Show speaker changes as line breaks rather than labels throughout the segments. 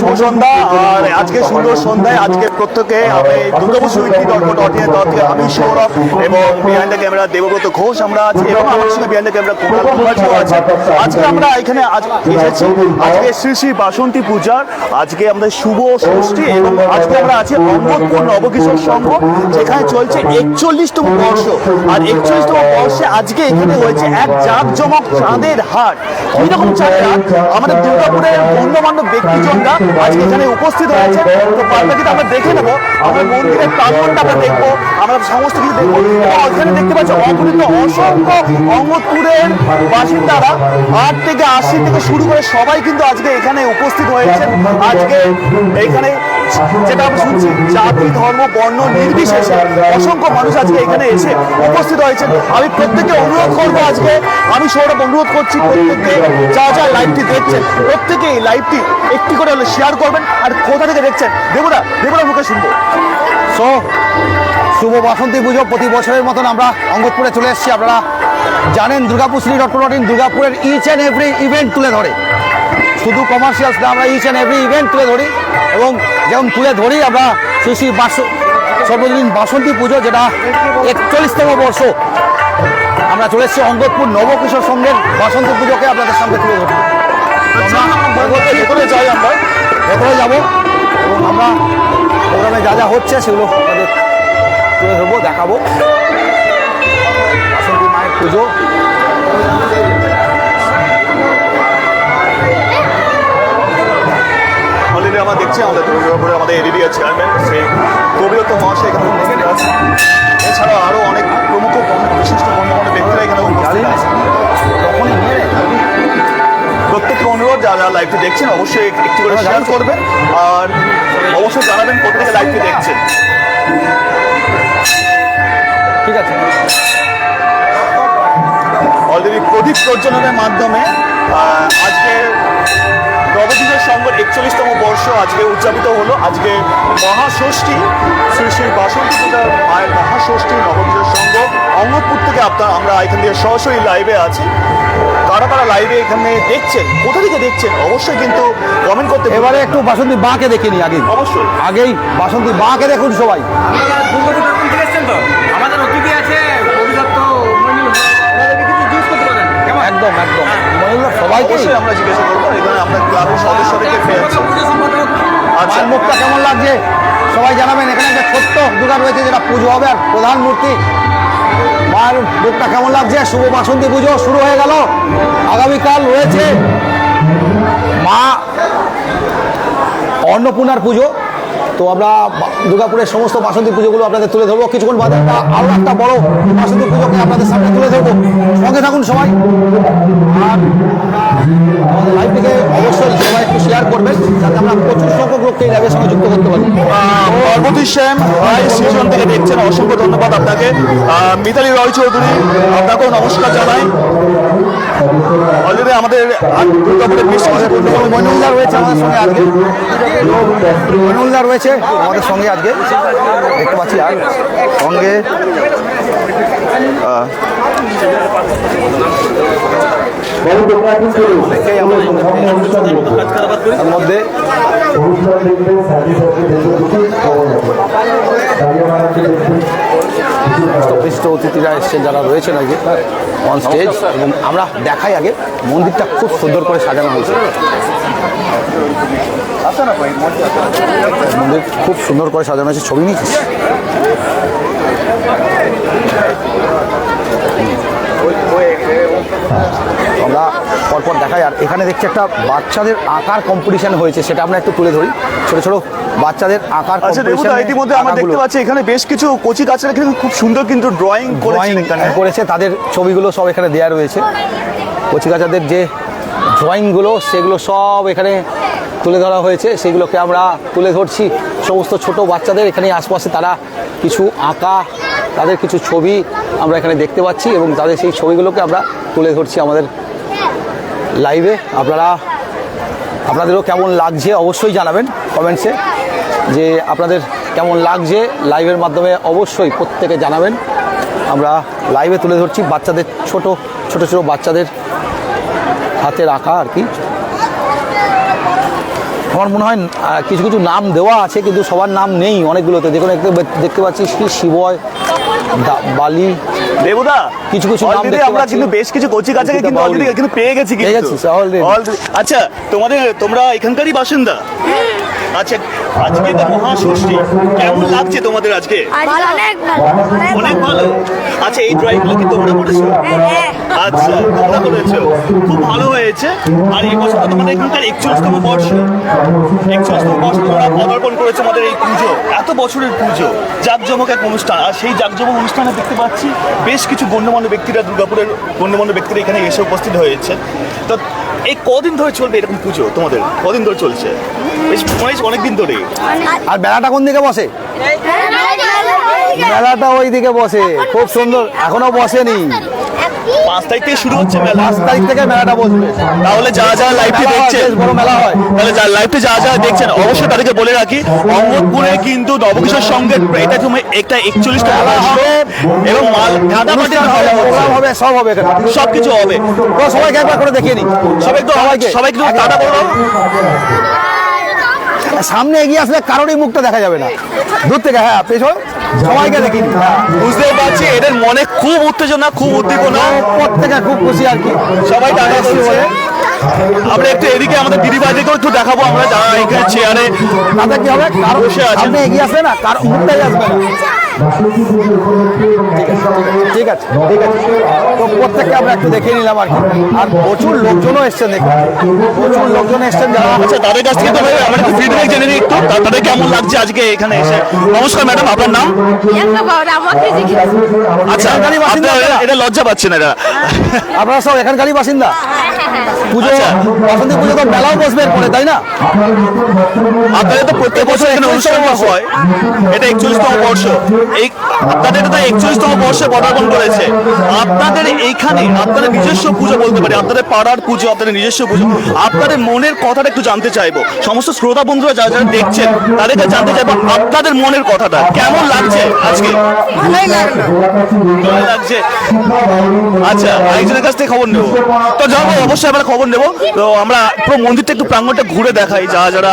শুভ সন্ধ্যা আর আজকে সুন্দর সন্ধ্যায় আজকে প্রত্যেকে আমি Durgapur weekly dot com dot আমি সৌরভ এবং behind the camera Debabrata Ghosh আমরা আছি এবং আমার সঙ্গে বিহাইন্ড দ্য ক্যামেরা কুমার মুখার্জিও আছে। আজকে আমরা এখানে আজ এসেছি আজকে শ্রী শ্রী বাসন্তী পূজার আজকে আমাদের শুভ ষষ্ঠী এবং আজকে আমরা আছি নবকিশোর সংঘ যেখানে চলছে একচল্লিশতম বর্ষ। আর একচল্লিশতম বর্ষে আজকে এখানে হয়েছে এক জাঁকজমক চাঁদের হাট। কীরকম চাঁদের হাট আমাদের দুর্গাপুরের গণ্যমান্য ব্যক্তিজনরা আজকে এখানে উপস্থিত হয়েছে। তো বাদবাকিটা আমরা দেখে নেব। আমরা মন্দিরের প্রাঙ্গণটা আমরা দেখব। আমরা সমস্ত কিছু দেখব। এখানে দেখতে পাচ্ছি অগণিত অসংখ্য অঙ্গপুরের বাসিন্দারা আট থেকে আশি থেকে শুরু করে সবাই কিন্তু আজকে এখানে উপস্থিত হয়েছেন। আজকে এখানে যেটা আমরা শুনছি, জাতি, ধর্ম, বর্ণ, নির্বিশেষে অসংখ্য মানুষ আজকে এখানে এসে উপস্থিত হয়েছেন। আমি প্রত্যেককে অনুরোধ করব আজকে, আমি সৌরভ অনুরোধ করছি প্রত্যেককে যা যা লাইভটি দেখছেন প্রত্যেকে এই লাইভটি একটি করে হলে শেয়ার করবেন আর কোথা থেকে দেখছেন? দেবরা দেবরা মুখে শুনব।
সো, শুভ বাসন্তী পুজো প্রতি বছরের মতন আমরা অঙ্গতপুরে চলে এসেছি। আপনারা জানেন, Durgapur Shree dot dot in দুর্গাপুরের ইচ অ্যান্ড এভরি ইভেন্ট তুলে ধরে। শুধু কমার্শিয়ালস না, আমরা ইচ অ্যান্ড এভরি ইভেন্ট তুলে ধরি এবং যেমন তুলে ধরি আমরা শ্রী শ্রী বাস, সর্বজনীন বাসন্তী পুজো যেটা একচল্লিশতম বর্ষ। আমরা চলে এসেছি অঙ্গতপুর নবকিশোর সঙ্গের বাসন্তী পুজোকে আপনাদের সামনে তুলে ধরি
ভেতরে যাই আমরা,
ভেতরে যাব এবং আমরা প্রোগ্রামে যা যা হচ্ছে সেগুলো তুলে ধরবো, দেখাবো। বাসন্তী মায়ের পুজো।
দেখছি আমাদের দুর্গাপুরে আমাদের এডিডিএ চেয়ারম্যান শ্রী কবিরত মহাশয় এখানে উপস্থিত আছে এছাড়া আরও অনেক প্রমুখ বিশিষ্ট গণ্যমান্য ব্যক্তিরা এখানে উপস্থিত আছে প্রত্যেককে অনুরোধ যারা যারা লাইভটি দেখছেন অবশ্যই একটি করে শেয়ার করবেন। আর অবশ্যই জানাবেন থেকে লাইভটি দেখছেন।
ঠিক আছে।
অলরেডি প্রদীপ প্রজ্বলনের মাধ্যমে আজকে সংঘের একচল্লিশতম বর্ষ আজকে উদযাপিত হলো। আজকে মহাষষ্ঠী। শ্রী শ্রী বাসন্তী পূজার মায়ের মহাষষ্ঠী নবদ্বীপের সংঘ অঙ্গপুর থেকে আপনার আমরা এখান থেকে সরাসরি লাইভে আছি। কারা কারা লাইভে এখানে দেখছেন? কোথা থেকে দেখছেন? অবশ্যই কিন্তু কমেন্ট করতে
এবারে একটু বাসন্তী বাঁকে দেখে নি আগে
অবশ্যই।
আগেই বাসন্তী বাঁকে দেখুন সবাই।
আমাদের অতিথি আছে অভিদত্ত
একদম একদম। মহিলা সবাইকে
আমরা জিজ্ঞাসা করব এখানে আমরা ক্লাবের সদস্যদেরকে পেয়েছি আচ্ছা।
মুখটা কেমন লাগছে? সবাই জানাবেন এখানে একটা ছোট্ট দোকান রয়েছে যেটা পুজো হবে আর প্রধান মূর্তি। মায়ের মুখটা কেমন লাগছে? শুভ বাসন্তী পুজো শুরু হয়ে গেল। আগামীকাল রয়েছে মা অন্নপূর্ণার পুজো। তো আমরা দুর্গাপুরের সমস্ত বাসন্তী পুজোগুলো আপনাদের তুলে ধরবো। কিছুক্ষণ বাদে আমরা আরও একটা বড় বাসন্তী পুজোকে আপনাদের সামনে তুলে ধরবো। সঙ্গে থাকুন সবাই। আর আমাদের লাইভটিকে অবশ্যই সবাই একটু শেয়ার করবেন, যাতে আমরা প্রচুর সংখ্যক লোককে এই লাইভের সঙ্গে যুক্ত করতে পারি।
পার্বতী শ্যাম সিজন থেকে দেখছেন, অসংখ্য ধন্যবাদ আপনাকে। মিতালি রয় চৌধুরী আপনাকেও নমস্কার জানাই। অলরেডি আমাদের আজ দুর্গাপুরের বেশ
রয়েছে আমাদের সঙ্গে আজকে। মইনুল্লাহ রয়েছে আমাদের সঙ্গে আজকে। দেখতে পাচ্ছি আর সঙ্গে দেখেই আমরা তার মধ্যে সমস্ত বিশিষ্ট অতিথিরা এসছেন, যারা রয়েছেন আগে অন স্টেজ এবং আমরা দেখাই আগে, মন্দিরটা খুব সুন্দর করে সাজানো হয়েছে। মন্দির খুব সুন্দর করে সাজানো হয়েছে, ছবি নিয়েছিস? আমরা পরপর দেখাই। আর এখানে দেখছি একটা বাচ্চাদের আঁকার কম্পিটিশন হয়েছে সেটা আমরা একটু তুলে ধরি। ছোট ছোট বাচ্চাদের আঁকার
আচ্ছা ইতিমধ্যে আমরা দেখতে পাচ্ছি এখানে বেশ কিছু কচি কাছারা কিন্তু খুব সুন্দর কিন্তু ড্রয়িং
ড্রয়িং করেছে তাদের ছবিগুলো সব এখানে দেওয়া রয়েছে। কচি কচিকাচাদের যে ড্রয়িংগুলো সেগুলো সব এখানে তুলে ধরা হয়েছে। সেগুলোকে আমরা তুলে ধরছি। সমস্ত ছোট বাচ্চাদের এখানে আশপাশে তারা কিছু আঁকা তাদের কিছু ছবি আমরা এখানে দেখতে পাচ্ছি এবং তাদের সেই ছবিগুলোকে আমরা তুলে ধরছি আমাদের লাইভে। আপনারা, আপনাদেরও কেমন লাগছে অবশ্যই জানাবেন কমেন্টসে যে আপনাদের কেমন লাগছে লাইভের মাধ্যমে অবশ্যই প্রত্যেকে জানাবেন। আমরা লাইভে তুলে ধরছি বাচ্চাদের ছোট ছোট ছোট বাচ্চাদের হাতে রাখা আর কি। আমার মনে হয় কিছু কিছু নাম দেওয়া আছে কিন্তু সবার নাম নেই অনেকগুলোতে। দেখুন দেখতে পাচ্ছি শ্রী শিবয় বালি।
দেবুদা
কিছু কিছু নাম দেখতে
আমরা কিন্তু বেশ কিছু কচি কাছে কিন্তু অলরেডি কিন্তু পেয়ে গেছি কিন্তু। আচ্ছা তোমাদের তোমরা এখানকারই বাসিন্দা? আচ্ছা আজকে তো মহাষষ্ঠী। কেমন লাগছে তোমাদের আজকে?
অনেক ভালো।
অনেক ভালো। আচ্ছা এই ড্রয়িংগুলো কি তোমরা করেছ?
হ্যাঁ।
আচ্ছা তোমরা করেছ। খুব ভালো হয়েছে। আর এই বছর তোমাদের এখানকার একচল্লিশতম বর্ষ। একচল্লিশতম বর্ষ তোমরা পদার্পণ করেছ আমাদের এই পুজো। এত বছরের পুজো। জাঁকজমক এক অনুষ্ঠান। আর সেই জাঁকজমক অনুষ্ঠানে দেখতে পাচ্ছি বেশ কিছু গণ্যমান্য ব্যক্তিরা দুর্গাপুরের গণ্যমান্য ব্যক্তিরা এখানে এসে উপস্থিত হয়েছে। তো এই কদিন ধরে চলবে এরকম পুজো তোমাদের? কদিন ধরে চলছে? বেশ মনে হচ্ছে অনেকদিন ধরেই।
আর বেলাটা কোন দিকে বসে? মেলাটা ওই দিকে। বসে। খুব সুন্দর। এখনও বসেনি।
পাঁচ তারিখ থেকে শুরু হচ্ছে মেলা।
পাঁচ তারিখ থেকে মেলাটা বসবে।
তাহলে যারা যারা লাইভটি দেখছেন
বড় মেলা হয়।
তাহলে যারা লাইভটি যারা যারা দেখছেন অবশ্যই তাদেরকে বলে রাখি অঙ্গপুরে কিন্তু নবকিশোর সঙ্গে এটা তুমি একটা একচল্লিশটা
মেলা হবে।
এবং মাল গাঁদামাটি
অনুষ্ঠান হবে সব হবে
সব কিছু হবে।
তো সবাইকে একবার করে দেখিয়ে নি
সবাই একটু
সবাইকে।
সবাই একটু টাটা বলো।
সামনে এগিয়ে আসলে কারোরই মুখটা দেখা যাবে না। দূর থেকে হ্যাঁ পেছন। সবাইকে হ্যাঁ।
বুঝতেই পারছি এদের মনে খুব উত্তেজনা খুব উদ্দীপনা।
প্রত্যেকে খুব খুশি আর কি।
সবাই
এসছি
আমরা একটু এদিকে আমাদের দিদি ভাইদেরকেও একটু দেখাবো আমরা যারা এখানে চেয়ারে
তাতে কি হবে? কারও
বসে আছেন।
সামনে এগিয়ে আসবে না? কারও মুখটাই আসবে না। ঠিক আছে ঠিক আছে। তো প্রত্যেককে আমরা একটু দেখে নিলাম আর কি। আর প্রচুর লোকজনও এসছেন দেখুন। প্রচুর লোকজন এসছেন যারা
আচ্ছা তাদের কাছ থেকে তো ভাই আমরা একটু ফিডব্যাক জেনে নিই একটু। তাদের কেমন লাগছে আজকে এখানে এসে? নমস্কার ম্যাডাম আপনার নাম? আচ্ছা
বাসিন্দা?
এটা লজ্জা পাচ্ছেন এরা।
আপনারা সব এখানকারই বাসিন্দা? পুজো
আচ্ছা।
বসন্তী পুজো তো মেলাও বসবে এরপরে তাই না?
আপনাদের তো প্রত্যেক বছর এখানে অনুষ্ঠান হয়। এটা একচল্লিশতম বর্ষ। এই আপনাদের এটা একচল্লিশতম বর্ষে পদার্পণ করেছে। আপনাদের এইখানে আপনাদের নিজস্ব পুজো বলতে পারি আপনাদের পাড়ার পুজো আপনাদের নিজস্ব পুজো। আপনাদের মনের কথাটা একটু জানতে চাইব। সমস্ত শ্রোতা বন্ধুরা যারা যারা দেখছেন তাদেরকে জানতে চাইব আপনাদের মনের কথাটা। কেমন লাগছে আজকে?
ভালোই লাগল।
ভালো লাগছে? আচ্ছা আরেকজনের কাছ থেকে খবর নেব। তো যাব অবশ্যই আমরা খবর নেব। তো আমরা পুরো মন্দিরটা একটু প্রাঙ্গণটা ঘুরে দেখাই যারা যারা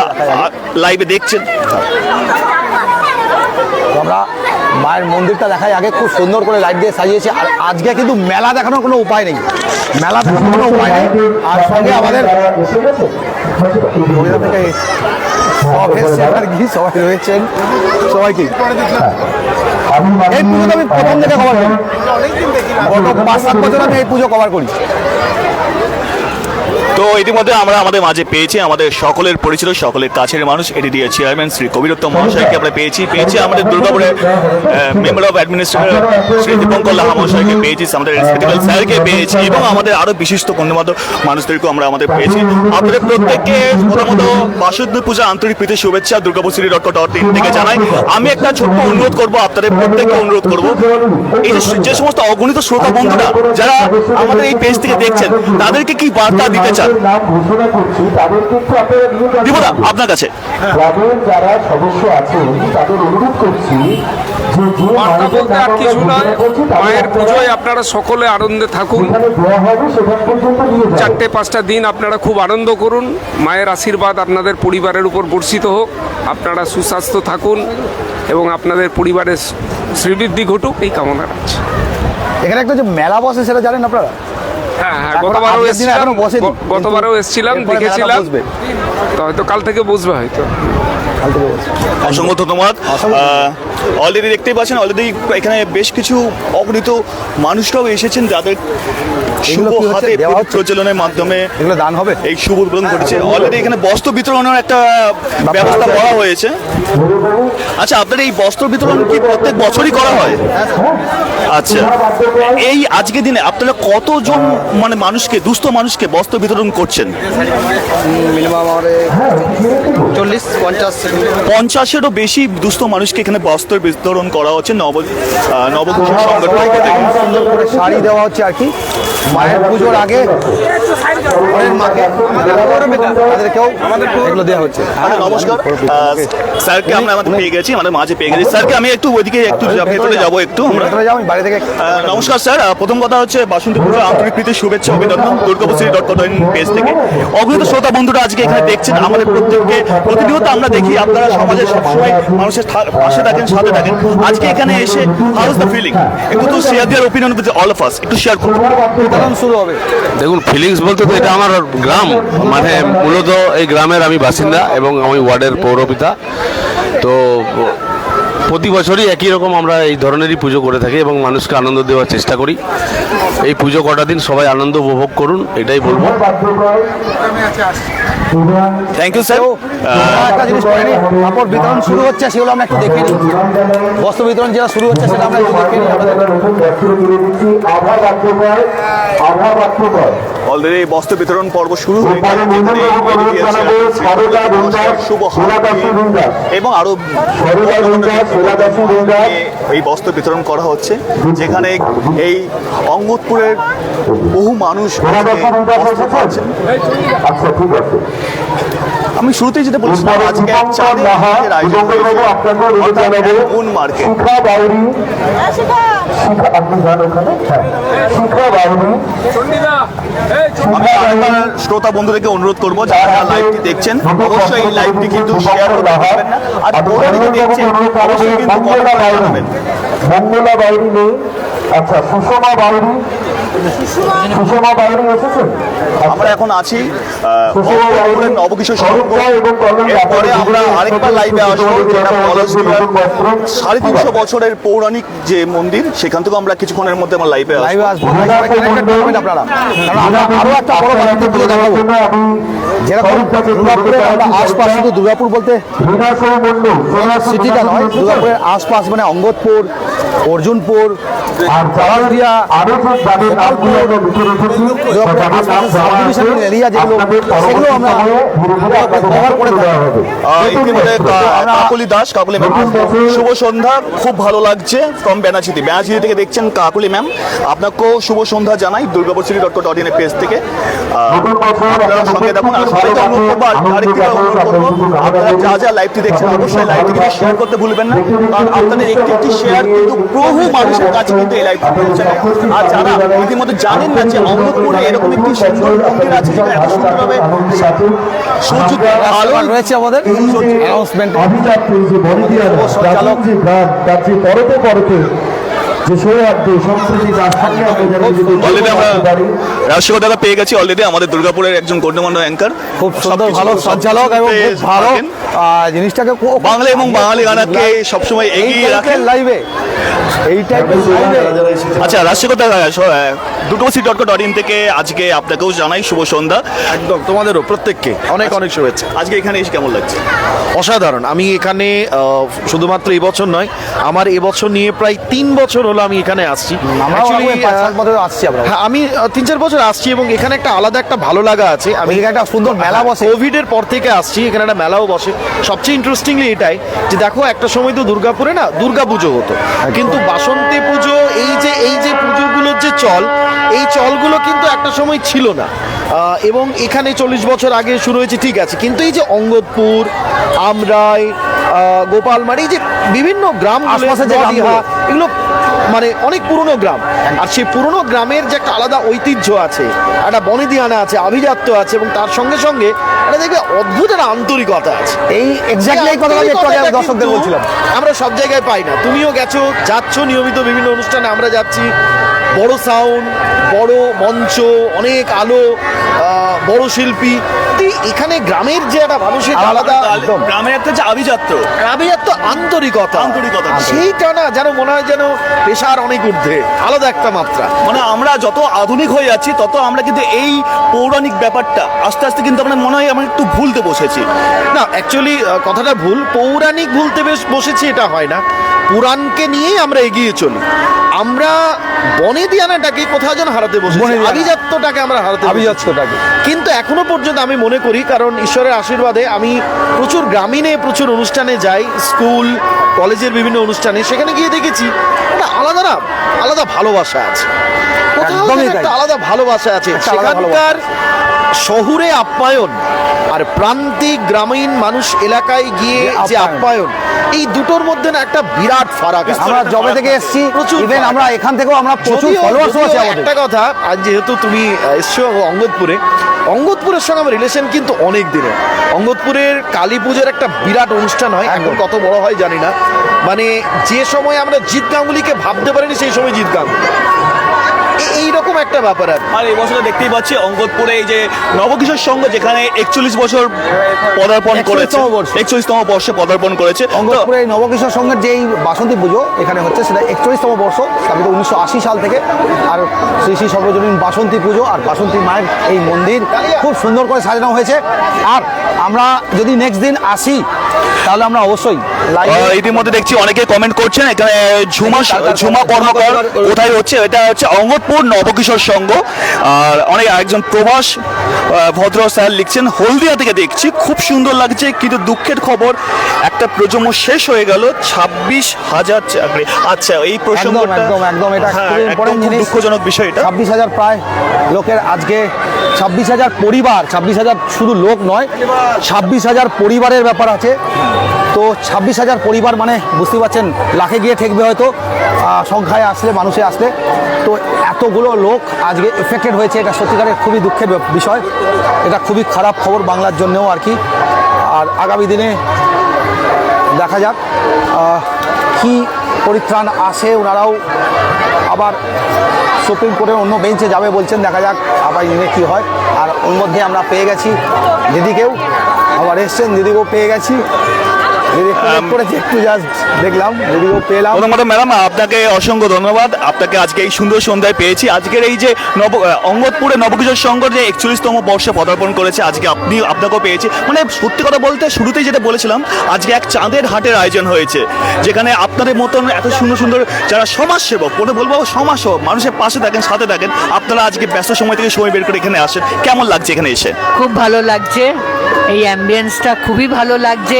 লাইভে দেখছেন।
তো মায়ের মন্দিরটা দেখাই আগে, খুব সুন্দর করে লাইট দিয়ে সাজিয়েছে। আর আজকে কিন্তু মেলা দেখানোর কোনো উপায় নেই। মেলা দেখানোর কোনো উপায় নেই। আর সঙ্গে আমাদের সবাই রয়েছেন। সবাইকে। এই আমি প্রথম থেকে কভার করি। গত পাঁচ সাত বছর আমি এই পুজো কভার করি।
তো ইতিমধ্যে আমরা আমাদের মাঝে পেয়েছি আমাদের সকলের পরিচিত, সকলের কাছের মানুষ। এডিডিএ চেয়ারম্যান শ্রী কবিরত্তম মহাশয়কে আমরা পেয়েছি। পেয়েছি আমাদের দুর্গাপুরের member of administrator Shri Dipankar Laha মহাশয়কে পেয়েছি, আমাদের রেসপেক্টেবল স্যারকে পেয়েছি এবং আমাদের আরও বিশিষ্ট গণ্যমান্য মানুষদেরকেও আমরা আমাদের পেয়েছি। আপনাদের প্রত্যেককে প্রথমত বাসন্তী পূজা আন্তরিক প্রীতি, শুভেচ্ছা, Durgapur Shree dot dot in থেকে জানাই। আমি একটা ছোট্ট অনুরোধ করব, আপনাদের প্রত্যেককে অনুরোধ করব। এই যে সমস্ত অগণিত শ্রোতা বন্ধুরা, যারা আমাদের এই পেজ থেকে দেখছেন, তাদেরকে কি বার্তা দিতে চান?
নাম ঘোষণা করছি তাদেরকে একটু আপনারা নিয়ে
আপনার কাছে।
ক্লাবের যারা সদস্য আছেন তাদের অনুরোধ করছি
মায়ের পুজোয় আপনারা সকলে আনন্দে থাকুন। চারটে পাঁচটা দিন আপনারা খুব আনন্দ করুন। মায়ের আশীর্বাদ আপনাদের পরিবারের উপর বর্ষিত হোক। আপনারা সুস্বাস্থ্য থাকুন এবং আপনাদের পরিবারের শ্রীবৃদ্ধি ঘটুক এই কামনা রাখছি।
এখানে একটা যে মেলা বসে সেটা জানেন আপনারা?
হ্যাঁ হ্যাঁ গতবারও
এখনও বসেনি।
গ- গতবারও এসেছিলাম দেখেছিলাম। তো হয়তো কাল থেকে বসবে হয়তো
কাল থেকে বসবে।
অসংখ্য ধন্যবাদ অলরেডি দেখতেই পাচ্ছেন অলরেডি এখানে বেশ কিছু অগণিত মানুষরাও এসেছেন যাদের শুভ হাতে প্রচলনের মাধ্যমে
এগুলো দান হবে?
এই শুভ উদ্বোধন করেছে। অলরেডি এখানে বস্ত্র বিতরণের একটা ব্যবস্থা করা হয়েছে। আচ্ছা আপনার এই বস্ত্র বিতরণ কি প্রত্যেক বছরই করা হয়? আচ্ছা এই আজকে দিনে আপনারা কতজন মানে মানুষকে দুস্থ মানুষকে বস্ত্র বিতরণ করছেন?
মিনিমাম আমাদের চল্লিশ
পঞ্চাশ।
পঞ্চাশেরও বেশি দুস্থ মানুষকে এখানে বস্ত্র বিতরণ করা হচ্ছে নব আহ, সংগঠন।
সুন্দর করে শাড়ি দেওয়া হচ্ছে আর কি। মায়ের পুজোর আগে
নমস্কার। স্যারকে আমরা আমাদের পেয়ে গেছি আমাদের মাঝে পেয়ে গেছি। স্যারকে আমি একটু ওইদিকে একটু ভেতরে যাব একটু। আমরা
ভেতরে যাও আমি বাড়ি থেকে
নমস্কার স্যার। প্রথম কথা হচ্ছে বাসন্তী পুজো আন্তরিক প্রীতি শুভেচ্ছা অভিনন্দন দুর্গাপুশ্রী ডট কট পেজ থেকে। অগ্রত শ্রোতা বন্ধুরা আজকে এখানে দেখছেন আমাদের প্রত্যেককে। প্রতিনিয়ত আমরা দেখি আপনারা সমাজে সবসময় মানুষের পাশে থাকেন সাথে থাকেন আজকে এখানে এসে হাউ ইজ দ্য ফিলিং একটু তো শেয়ার দেওয়ার opinion with all of us একটু শেয়ার করুন
শুরু হবে?
দেখুন ফিলিংস বলতে তো এটা আমার গ্রাম। মানে মূলত এই গ্রামের আমি বাসিন্দা এবং আমি ওয়ার্ডের পৌরপিতা। তো প্রতি বছরই একই রকম আমরা এই ধরনেরই পুজো করে থাকি এবং মানুষকে আনন্দ দেওয়ার চেষ্টা করি। এই পুজো কটা দিন সবাই আনন্দ উপভোগ করুন এটাই বলব।
থ্যাংক ইউ স্যার
একটা জিনিস করে নিই কাপড় বিতরণ শুরু হচ্ছে সেগুলো আমরা একটু দেখে নিই। বস্ত্র বিতরণ যেটা শুরু হচ্ছে সেটা আমরা একটু দেখে নিই
অলরেডি বস্ত্র বিতরণ পর্ব শুরু হয়ে এবং
আরও
এই বস্ত্র বিতরণ করা হচ্ছে যেখানে এই অঙ্গতপুরের বহু মানুষ বস্ত্র পাচ্ছেন
আচ্ছা ঠিক আছে।
আমি শুরুতেই যেটা বলছিলাম আজকে এক মার্কেটের আয়োজন মার্কেট।
হ্যাঁ
আমি শ্রোতা বন্ধুদেরকে অনুরোধ করব যারা লাইভটি দেখছেন অবশ্যই এই লাইভটি কিন্তু শেয়ার করতে পারবেন না। আর পৌরাণিকে দেখছেন অবশ্যই কিন্তু কমেন্ট করে জানাবেন।
মঙ্গলা বাউরি নেই। আচ্ছা সুষমা এসেছেন
আমরা এখন আছি নবকিশোর এরপরে আমরা আরেকবার লাইভে আসব যেটা সাড়ে তিনশো বছরের পৌরাণিক যে মন্দির সেখান থেকে আমরা কিছুক্ষণের মধ্যে আমার লাইভে আসব।
লাইভে আসব। লাইভে কানেক্টেড থাকবেন আপনারা? আরও একটা বড় তুলে দেখাবো যেরকম দুর্গাপুরে আমরা আশপাশ শুধু দুর্গাপুর বলতে সিটিটা নয় দুর্গাপুরের আশপাশ মানে অঙ্গদপুর অর্জুনপুর পলাশডিহা
শুভ সন্ধ্যা খুব ভালো লাগছে ফ্রম ব্যানাচিতি ব্যানাচিতি থেকে দেখছেন কাকলি ম্যাম আপনাকেও শুভ সন্ধ্যা জানাই দুর্গাপুর ডট কট অডিনের পেজ থেকে আপনারা সঙ্গে দেখুন আর সবাইকে আপনারা যা যা লাইভটি দেখছেন অবশ্যই লাইভটি কিন্তু শেয়ার করতে ভুলবেন না কারণ আপনাদের একটি একটি শেয়ার কিন্তু বহু মানুষের কাছে কিন্তু এই লাইভটি পৌঁছে আর যারা ইতিমধ্যে জানেন না যে অঙ্গপুরে এরকম একটি সুন্দর মন্দির আছে যেটা এত সুন্দরভাবে সূর্য আলো
রয়েছে আমাদের। অ্যানাউন্সমেন্ট
অভিযাত্রী যে তার পরতে পরতে
অলরেডি আমরা
করতে
রাজশেখর দাদা পেয়ে গেছি অলরেডি আমাদের দুর্গাপুরের একজন গণ্যমান্য অ্যাঙ্কার
খুব সুন্দর ভালো সঞ্চালক এবং ভালো জিনিসটাকে খুব-
বাংলা এবং বাঙালি গানাকে সবসময়
এই
এগিয়ে রাখেন।
লাইভে এই টাইপের লাইভে
আচ্ছা রাজশেখর দাদা ডট অডিন থেকে আজকে আপনাকেও জানাই শুভ সন্ধ্যা।
একদম তোমাদেরও প্রত্যেককে অনেক অনেক শুভেচ্ছা।
আজকে এখানে এসে কেমন লাগছে?
অসাধারণ। আমি এখানে শুধুমাত্র এবছর নয় আমার এবছর নিয়ে প্রায় তিন বছর হলো আমি এখানে আসছি।
আসছি আমরা।
হ্যাঁ আমি তিন চার বছর আসছি এবং এখানে একটা আলাদা একটা ভালো লাগা আছে। আমি
এদিকে একটা সুন্দর মেলা বসে।
কোভিড এর পর থেকে আসছি এখানে একটা মেলাও বসে। সবচেয়ে ইন্টারেস্টিংলি এটাই যে দেখো একটা সময় তো দুর্গাপুরে না দুর্গা পুজো হতো। কিন্তু বাসন্তী পুজো এই যে এই যে পুজোগুলোর যে চল এই চলগুলো কিন্তু একটা সময় ছিল না। এবং এখানে চল্লিশ বছর আগে শুরু হয়েছে ঠিক আছে। কিন্তু এই যে অঙ্গদপুর আমরাই গোপালমারি যে বিভিন্ন গ্রাম
আশপাশের যে গ্রামগুলো।
এগুলো মানে অনেক পুরনো গ্রাম। আর সেই পুরনো গ্রামের যে একটা আলাদা ঐতিহ্য আছে একটা বনেদিয়ানা আছে আভিজাত্য আছে এবং তার সঙ্গে সঙ্গে একটা দেখবে অদ্ভুত একটা আন্তরিকতা আছে।
এই এক্স্যাক্টলি এই কথাটা একটু আগে দর্শকদের বলছিলাম।
আমরা সব জায়গায় পাই না। তুমিও গেছো যাচ্ছ নিয়মিত বিভিন্ন অনুষ্ঠানে আমরা যাচ্ছি। বড় সাউন্ড বড় মঞ্চ অনেক আলো বড় শিল্পী। এখানে গ্রামের যে একটা মানুষের আলাদা
গ্রামের একটা যে আভিজাত্য।
আভিজাত্য আন্তরিকতা।
আন্তরিকতা।
সেইটা না যেন মনে হয় যেন পেশার অনেক ঊর্ধ্বে। আলাদা একটা মাত্রা।
মানে আমরা যত আধুনিক হয়ে যাচ্ছি তত আমরা কিন্তু এই পৌরাণিক ব্যাপারটা আস্তে আস্তে কিন্তু আমরা মনে হয় আমরা একটু ভুলতে বসেছি।
না অ্যাকচুয়ালি কথাটা ভুল। পৌরাণিক ভুলতে বেশ বসেছি এটা হয় না। পুরাণকে নিয়েই আমরা এগিয়ে চলি। আমরা বনেদিয়ানাটাকে কোথাও যেন হারাতে বসেছি?
বনেদিয়ানা।
আভিজাত্যটাকে আমরা হারাতে
আভিজাত্যটাকে।
কিন্তু এখনও পর্যন্ত আমি মনে করি কারণ ঈশ্বরের আশীর্বাদে আমি প্রচুর গ্রামীণে প্রচুর অনুষ্ঠানে যাই স্কুল কলেজের বিভিন্ন অনুষ্ঠানে সেখানে গিয়ে দেখেছি একটা আলাদা না আলাদা ভালোবাসা আছে। কোথাও একটা আলাদা ভালোবাসা আছে। সেখানকার শহুরে আপ্যায়ন আর প্রান্তিক গ্রামীণ মানুষ এলাকায় গিয়ে
যে আপ্যায়ন।
এই দুটোর মধ্যে না একটা বিরাট ফারাক
আমরা জবে থেকে এসেছি। ইভেন আমরা এখান থেকেও আমরা প্রচুর ফলোয়ার্স আছে আমাদের।
একটা কথা আজ যেহেতু তুমি এসছো অঙ্গদপুরে অঙ্গদপুরের সঙ্গে আমার রিলেশন কিন্তু অনেক দিনের। অঙ্গদপুরের কালী পুজোর একটা বিরাট অনুষ্ঠান হয় এখন কত বড় হয় জানি না। মানে যে সময় আমরা জিৎ গাঙ্গুলিকে ভাবতে পারিনি সেই সময় জিৎ গাঙ্গুলি এ- এইরকম একটা ব্যাপার আর
আর এই বছর দেখতেই পাচ্ছি অঙ্গদপুরে এই যে নবকিশোর সংঘ যেখানে একচল্লিশ বছর পদার্পণ করেছে
41তম বর্ষ।
একচল্লিশতম বর্ষে পদার্পণ করেছে। তো
অঙ্গপুরে এই নবকিশোর সঙ্গের যে বাসন্তী পুজো এখানে হচ্ছে সেটা একচল্লিশতম বর্ষ স্থাপিত উনিশশো আশি সাল থেকে। আর শ্রী শ্রী সর্বজনীন বাসন্তী পুজো আর বাসন্তী মায়ের এই মন্দির খুব সুন্দর করে সাজানো হয়েছে। আর আমরা যদি নেক্সট দিন আসি তাহলে আমরা অবশ্যই
ইতিমধ্যে দেখছি অনেকে কমেন্ট করছেন এখানে ঝুমা ঝুমা কর্মকার কোথায় হচ্ছে? এটা হচ্ছে অঙ্গদপুর নবকিশোর সংঘ আর অনেক একজন প্রভাস ভদ্র স্যার লিখছেন হলদিয়া থেকে দেখছি খুব সুন্দর লাগছে কিন্তু দুঃখের খবর একটা প্রজন্ম শেষ হয়ে গেল ছাব্বিশ হাজার চাকরি। আচ্ছা এই প্রসঙ্গটা
একদম, একদম, এটা
হ্যাঁ, দুঃখজনক বিষয় এটা।
ছাব্বিশ হাজার প্রায় লোকের আজকে ছাব্বিশ হাজার পরিবার ছাব্বিশ হাজার শুধু লোক নয় ছাব্বিশ হাজার পরিবারের ব্যাপার আছে। তো ছাব্বিশ হাজার পরিবার মানে বুঝতে পারছেন, লাখে গিয়ে ঠেকবে হয়তো সংখ্যায় আসলে, মানুষে আসলে। তো এতগুলো লোক আজকে এফেক্টেড হয়েছে, এটা সত্যিকারের খুবই দুঃখের বিষয়। এটা খুবই খারাপ খবর বাংলার জন্যও আর কি। আর আগামী দিনে দেখা যাক কি পরিত্রাণ আসে, ওনারাও আবার সুপ্রিম কোর্টের অন্য বেঞ্চে যাবে বলছেন, দেখা যাক আবার ইনে কী হয়। আর ওর মধ্যে আমরা পেয়ে গেছি দিদিকেও, আবার এসছেন, দিদিকেও পেয়ে গেছি। একটু জাস্ট দেখলাম দিদিকেও পেলাম।
প্রথমত ম্যাডাম আপনাকে অসংখ্য ধন্যবাদ। আপনাকে আজকে এই সুন্দর সন্ধ্যায় পেয়েছি। আজকের এই যে নব অঙ্গদপুরে নবকিশোর সংঘ যে একচল্লিশতম বর্ষে পদার্পণ করেছে আজকে আপনি আপনাকেও পেয়েছি। মানে সত্যি কথা বলতে শুরুতেই যেটা বলেছিলাম আজকে এক চাঁদের হাটের আয়োজন হয়েছে যেখানে আপনাদের মতন এত সুন্দর সুন্দর যারা সমাজসেবক কোনো বলব সমাজসেবক মানুষের পাশে থাকেন সাথে থাকেন আপনারা আজকে ব্যস্ত সময় থেকে সময় বের করে এখানে আসেন। কেমন লাগছে এখানে এসে?
খুব ভালো লাগছে। এই অ্যাম্বিয়েন্সটা খুবই ভালো লাগছে।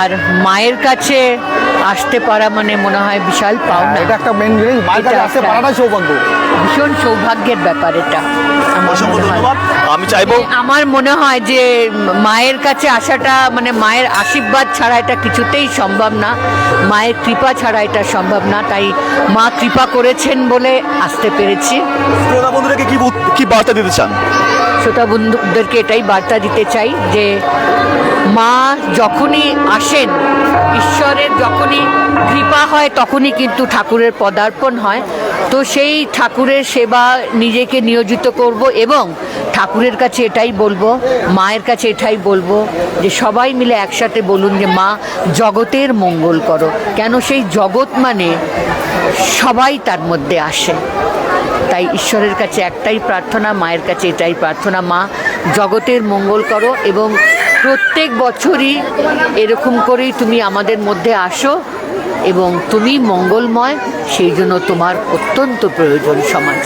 আর মায়ের কাছে আসতে পারা মানে মনে হয় বিশাল পাওনা।
এটা একটা মেন জিনিস। মায়ের কাছে আসতে পারাটাই সৌভাগ্য।
ভীষণ সৌভাগ্যের ব্যাপার এটা। আমার মনে হয়।
আমি চাইব
আমার মনে হয় যে মায়ের কাছে আসাটা মানে মায়ের আশীর্বাদ ছাড়া এটা কিছুতেই সম্ভব না। মায়ের কৃপা ছাড়া এটা সম্ভব না। তাই মা কৃপা করেছেন বলে আসতে পেরেছি।
শ্রোতা বন্ধুদেরকে কি কি বার্তা দিতে চান?
শ্রোতা বন্ধুদেরকে এটাই বার্তা দিতে চাই যে মা যখনই আসেন, ঈশ্বরের যখনই কৃপা হয়, তখনই কিন্তু ঠাকুরের পদার্পণ হয়। তো সেই ঠাকুরের সেবা নিজেকে নিয়োজিত করব এবং ঠাকুরের কাছে এটাই বলব, মায়ের কাছে এটাই বলব যে সবাই মিলে একসাথে বলুন যে, মা, জগতের মঙ্গল করো। কেন সেই জগৎ মানে সবাই তার মধ্যে আসে। তাই ঈশ্বরের কাছে একটাই প্রার্থনা, মায়ের কাছে এটাই প্রার্থনা, মা, জগতের মঙ্গল করো এবং প্রত্যেক বছরই এরকম করেই তুমি আমাদের মধ্যে আসো এবং তুমি মঙ্গলময়, সেই জন্য তোমার অত্যন্ত প্রয়োজন সমাজ।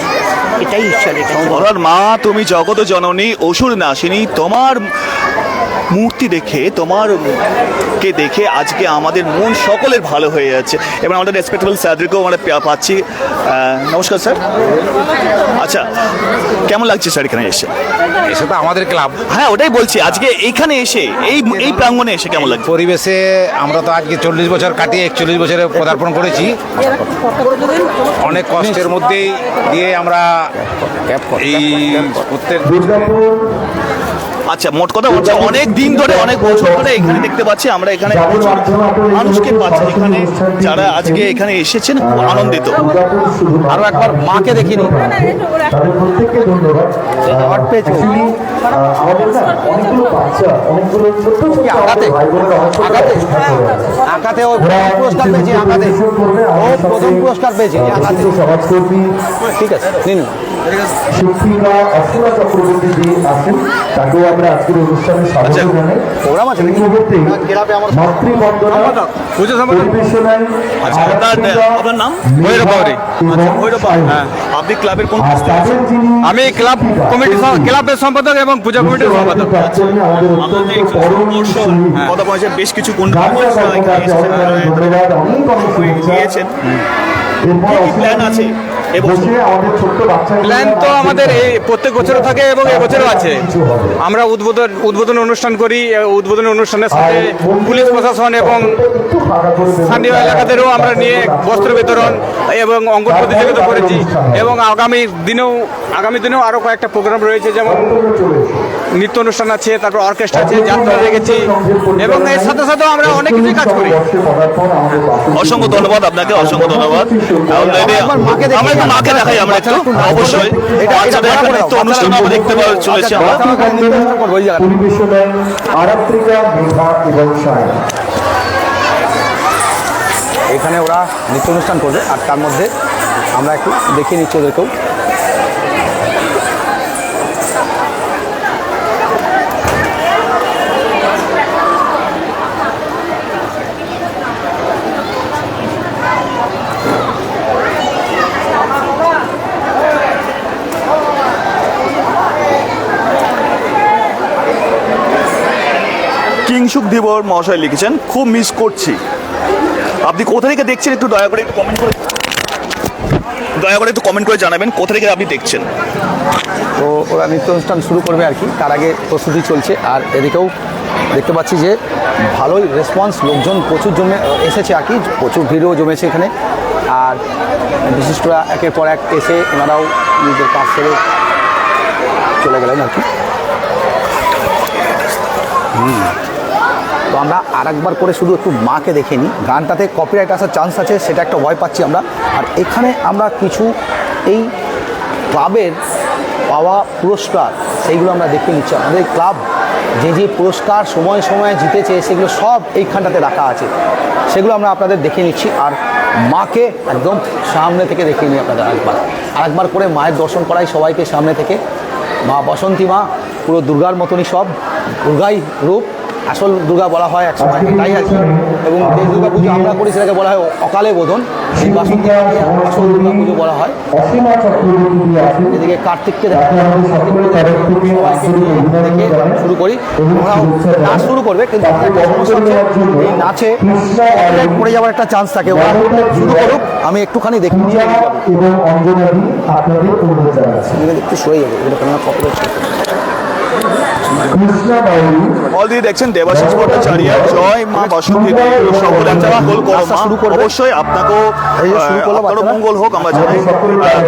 এটাই ঈশ্বরের
মা, তুমি জগত জননী, অসুর নাশিনী, তোমার মূর্তি দেখে তোমার কে দেখে আজকে আমাদের মন সকলের ভালো হয়ে যাচ্ছে। এবং আমাদের রেসপেক্টেবল স্যারদেরকেও আমরা পাচ্ছি। নমস্কার স্যার। আচ্ছা কেমন লাগছে স্যার এখানে এসে?
এসে তো আমাদের ক্লাব।
হ্যাঁ ওটাই বলছি আজকে এইখানে এসে এই এই প্রাঙ্গণে এসে কেমন লাগছে?
পরিবেশে আমরা তো আজকে চল্লিশ বছর কাটিয়ে একচল্লিশ বছরে পদার্পণ করেছি। অনেক কষ্টের মধ্যেই দিয়ে আমরা এই প্রত্যেক
দুর্গাপুর
আচ্ছা মোট কথা হচ্ছে অনেক দিন ধরে অনেক বছর ধরে এখানে দেখতে পাচ্ছি আমরা এখানে প্রচুর মানুষকে পাচ্ছি এখানে যারা আজকে এখানে এসেছেন খুব আনন্দিত।
আরও একবার মাকে দেখিনি আঁকাতে? আঁকাতে? ও
ওরা
পুরস্কার পেয়েছে আঁকাতে ও প্রথম পুরস্কার পেয়েছে আঁকাতে ঠিক আছে নিন।
শিক্ষিকা অসীমা চক্রবর্তী যে আছেন তাকেও আমরা আজকের অনুষ্ঠানে স্বাগত
আচ্ছা।
জানাই।
প্রোগ্রাম
এই মুহূর্তে
না, ক্লাবে আমার-
মাতৃবন্দনা পরিবেশনায়
আচ্ছা আপনার নাম। আচ্ছা বাউরি। আপনি ক্লাবের কোন
আমি ক্লাব কমিটি ক্লাবের সম্পাদক এবং পূজা কমিটির সম্পাদক।
কথা বলেছে বেশ কিছু কোন
ধন্যবাদ অনেক অনেক শুভেচ্ছা। এরপর
প্ল্যান আছে?
প্ল্যান তো আমাদের এই প্রত্যেক বছরও থাকে এবং এবছরও আছে। আমরা উদ্বোধন উদ্বোধন অনুষ্ঠান করি উদ্বোধন অনুষ্ঠানের সাথে পুলিশ প্রশাসন এবং। স্থানীয় এলাকাদেরও আমরা নিয়ে বস্ত্র বিতরণ এবং অঙ্গন প্রতিযোগিতা করেছি। এবং আগামী দিনেও আগামী দিনেও আরও কয়েকটা প্রোগ্রাম রয়েছে যেমন। নৃত্য অনুষ্ঠান আছে তারপর অর্কেস্ট্রা আছে যাত্রা রেখেছি এবং এর সাথে সাথেও আমরা অনেক কিছুই কাজ করি।
অসংখ্য ধন্যবাদ আপনাকে অসংখ্য ধন্যবাদ। আমরা একটু মাকে দেখাই আমরা একটু অবশ্যই। বাচ্চাদের একটা নৃত্য অনুষ্ঠান আমরা দেখতে পাওয়া চলেছে আমরা।
ওই
আরাত্রিকা মেঘা এবং সায়।
এখানে ওরা নৃত্য অনুষ্ঠান করবে আর তার মধ্যে আমরা একটু দেখিয়ে নিচ্ছি ওদেরকেও।
কিংসুক ধীবর মহাশয় লিখেছেন, খুব মিস করছি। আপনি কোথা থেকে দেখছেন? একটু দয়া করে একটু কমেন্ট করে দয়া করে একটু কমেন্ট করে জানাবেন, কোথা থেকে আপনি দেখছেন?
তো ওরা নৃত্য অনুষ্ঠান শুরু করবে আর কি, তার আগে প্রস্তুতি চলছে। আর এদিকেও দেখতে পাচ্ছি যে ভালোই রেসপন্স লোকজন প্রচুর জমে এসেছে আর কি, প্রচুর ভিড়ও জমেছে এখানে। আর বিশিষ্টরা একের পর এক এসে ওনারাও নিজের কাজ সেরে চলে গেলেন আর কি। হুম। তো আমরা আর একবার করে শুধু একটু মাকে দেখে নিই। গানটাতে কপিরাইট আসার চান্স আছে, সেটা একটা ভয় পাচ্ছি আমরা। আর এখানে আমরা কিছু এই ক্লাবের পাওয়া পুরস্কার, সেইগুলো আমরা দেখে নিচ্ছি। আমাদের ক্লাব যে যে পুরস্কার সময়ে সময়ে জিতেছে, সেগুলো সব এইখানটাতে রাখা আছে। সেগুলো আমরা আপনাদের দেখে নিচ্ছি। আর মাকে একদম সামনে থেকে দেখে নিই আপনাদের আরেকবার। আরেকবার করে মায়ের দর্শন করাই সবাইকে সামনে থেকে। মা বসন্তী মা, পুরো দুর্গার মতনই সব। দুর্গাই রূপ। আসল দুর্গা বলা হয় এক সময়। এটাই আছে এবং যে দুর্গা পুজো আমরা করি সেটাকে বলা হয় অকালে বোধন। সেই বাসন্তী আসল দুর্গা পুজো বলা হয়। এদিকে কার্তিককে দেখা শুরু করি। ওরা নাচ শুরু করবে কিন্তু এই নাচে পড়ে যাওয়ার একটা চান্স থাকে। ওরা শুরু করুক আমি একটুখানি দেখি।
এবং অঞ্জনাদি আপনাদের অনুরোধ জানাচ্ছি
একটু সরে যাবে
কৃষ্ণা বাউরি
অলরেডি দেখছেন দেবাশিস ভট্টাচার্য জয় মা বসন্তী সকলে একটা মঙ্গল করো
আচ্ছা,
মা।
শুরু করবে।
অবশ্যই আপনাকেও
এই যে শুরু করল
আহ, আপনারও মঙ্গল হোক আমরা জানাই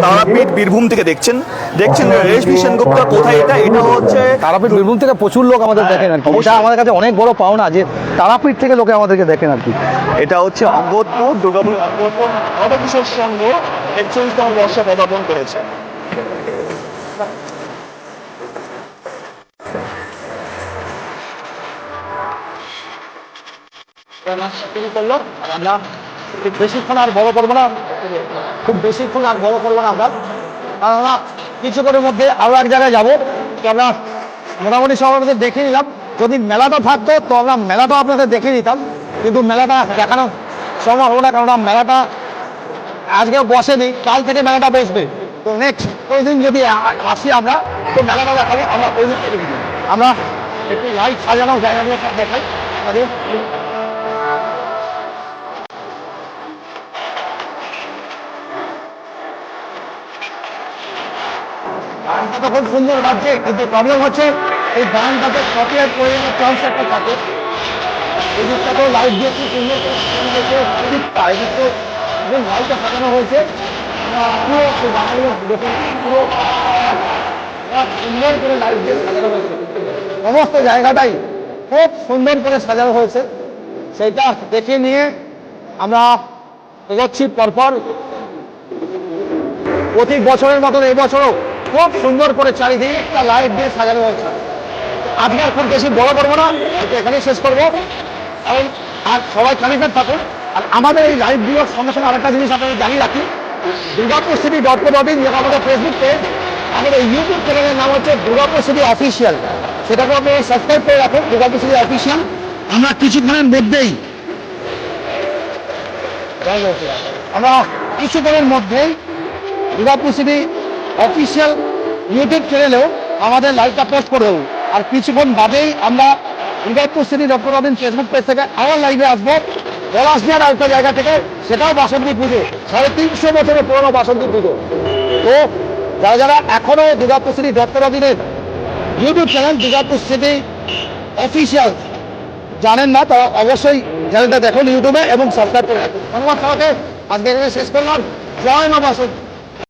তারাপীঠ বীরভূম থেকে দেখছেন দেখছেন রেশমি সেনগুপ্তা কোথায় এটা এটা হচ্ছে
তারাপীঠ বীরভূম থেকে প্রচুর লোক আমাদের দেখেন আর কি এটা আমাদের কাছে অনেক বড় পাওনা যে তারাপীঠ থেকে লোকে আমাদেরকে দেখেন আর কি
এটা হচ্ছে অঙ্গদপুর দুর্গাপুর অঙ্গদপুর সংঘ একচল্লিশতম বর্ষে পদার্পণ করেছে
শুরু করল আমরা বেশিক্ষণ আর বড় করব না খুব বেশিক্ষণ আর বড় করব না আমরা কারণ কিছুক্ষণের মধ্যে আরও এক জায়গায় যাব আমরা মোটামুটি সব আমাদের দেখে নিলাম যদি মেলাটা থাকতো তো আমরা মেলাটাও আপনাদের দেখে নিতাম কিন্তু মেলাটা দেখানো সম্ভব হলো না কারণ মেলাটা আজকে বসেনি কাল থেকে মেলাটা বসবে তো নেক্সট ওই দিন যদি আসি আমরা তো মেলাটা দেখাবো আমরা ওই দিন আমরা একটু লাইট সাজানো সব দেখাই। গানটা তো খুব সুন্দর লাগছে কিন্তু প্রবলেম হচ্ছে এই গানটাতে কপিরাইট করে চান্স একটা থাকে। এই দিকটাতেও লাইট দিয়ে খুব সুন্দর দিকটা এই দিকটা যে লাইটটা সাজানো হয়েছে। পুরো গানগুলো দেখুন, পুরো সুন্দর করে লাইট দিয়ে সাজানো হয়েছে। সমস্ত জায়গাটাই খুব সুন্দর করে সাজানো হয়েছে। সেইটা দেখে নিয়ে আমরা এগোচ্ছি পরপর। প্রতি বছরের মতন এবছরও খুব সুন্দর করে চারিদিকটা লাইট দিয়ে সাজানো হয়েছে। আজকে আর খুব বেশি বড় করব না এখানেই শেষ করব। কারণ আর সবাই কানেক্টেড থাকুন। আর আমাদের এই লাইভ লাইভগুলোর সঙ্গে সঙ্গে আরেকটা জিনিস আপনাদের জানিয়ে রাখি। Durgapur city dot co dot in যেটা আমাদের ফেসবুক পেজ আমাদের ইউটিউব চ্যানেলের নাম হচ্ছে দুর্গাপুর সিটি অফিসিয়াল সেটাকে আপনি সাবস্ক্রাইব করে রাখুন, দুর্গাপুর সিটি অফিসিয়াল আমরা কিছুক্ষণের মধ্যেই
আমরা কিছুক্ষণের মধ্যেই দুর্গাপুর সিটি অফিসিয়াল ইউটিউব চ্যানেলেও আমাদের লাইভটা পোস্ট করে দেবো। আর কিছুক্ষণ বাদেই আমরা city doctor Robin Facebook page থেকে আবার লাইভে আসব। পলাশদিয়ার আরেকটা জায়গা থেকে, সেটাও বাসন্তী পুজো। সাড়ে তিনশো বছরের পুরনো বাসন্তী পুজো। তো যারা যারা এখনও Durgapur doctor রবিনের YouTube channel Durgapur city official জানেন না, তারা অবশ্যই চ্যানেলটা দেখুন ইউটিউবে এবং সাবস্ক্রাইব করে ধন্যবাদ সবাইকে। আজকে শেষ করলাম। জয় মা বাসন্তী।